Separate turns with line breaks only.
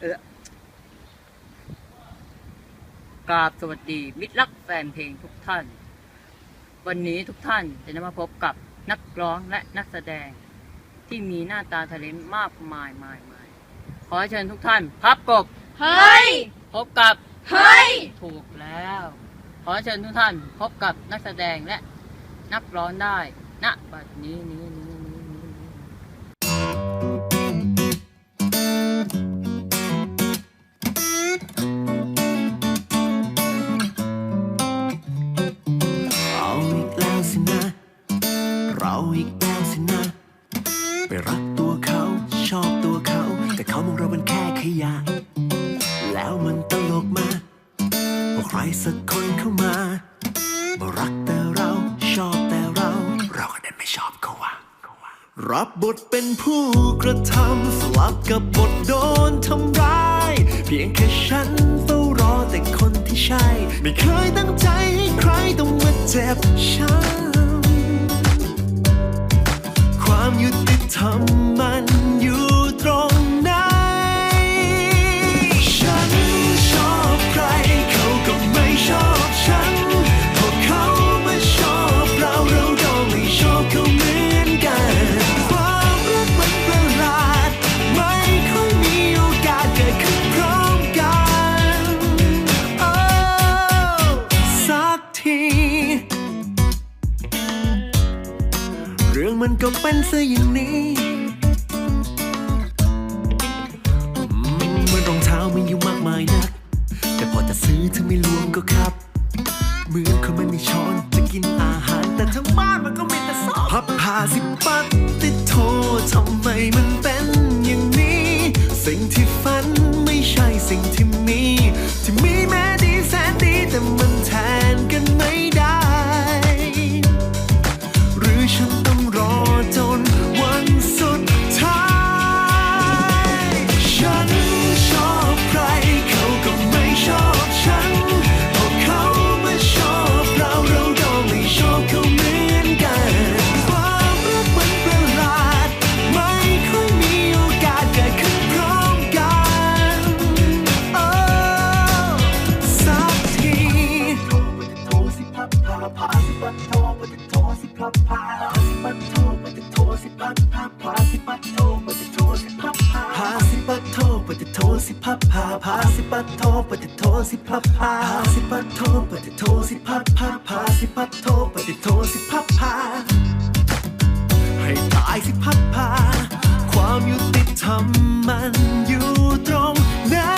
เออกราบสวัสดีมิตรรักแฟนเพลงทุกท่าน วันนี้ทุกท่านจะได้มาพบกับนักร้องและนักแสดงที่มีหน้าตาทะเลนมากมายมายมายขอเชิญทุกท่าน พับกบ
เฮ้ย
พบกับ
เฮ้ย
ถูกแล้ว ขอเชิญทุกท่าน พบกับนักแสดงและนักร้องได้ณบัดนี้นี้นี้นี้นี้นี้
ไปรักตัวเขาชอบตัวเขา แต่เขามองเราเป็นแค่ขยะ แล้วมันตลกมากพอใครสักคนเข้ามามารักแต่เราชอบแต่เรา เราก็ดันไม่ชอบเขาว่ะรับบทเป็นผู้กระทำสลับกับบทโดนทำร้าย เพียงแค่ฉันเฝ้ารอแต่คนที่ใช่ ไม่เคยตั้งใจให้ใครต้องมาเจ็บช้ำความยุติ ธร รื่องมันก็เป็นซะอย่างนี้อืมเหมันรองเท้ามีอยู่มากมายนัก แต่พอจะซื้อเธอไม่ลวงก็ครับเหมือนคนมันมีช้อนจะกินอาหาร แต่ทั้งบ้านมันก็มีแต่ซอกพับผ้าสิบปัก พาสิปัตโทปฏิโทสิพับพาพาสิปัตโทปฏิโทสิพับพาพาสิปัตโทปฏิโทสิพับพาให้ตายสิพับพาความยุติธรรมมันอยู่ตรงนั้น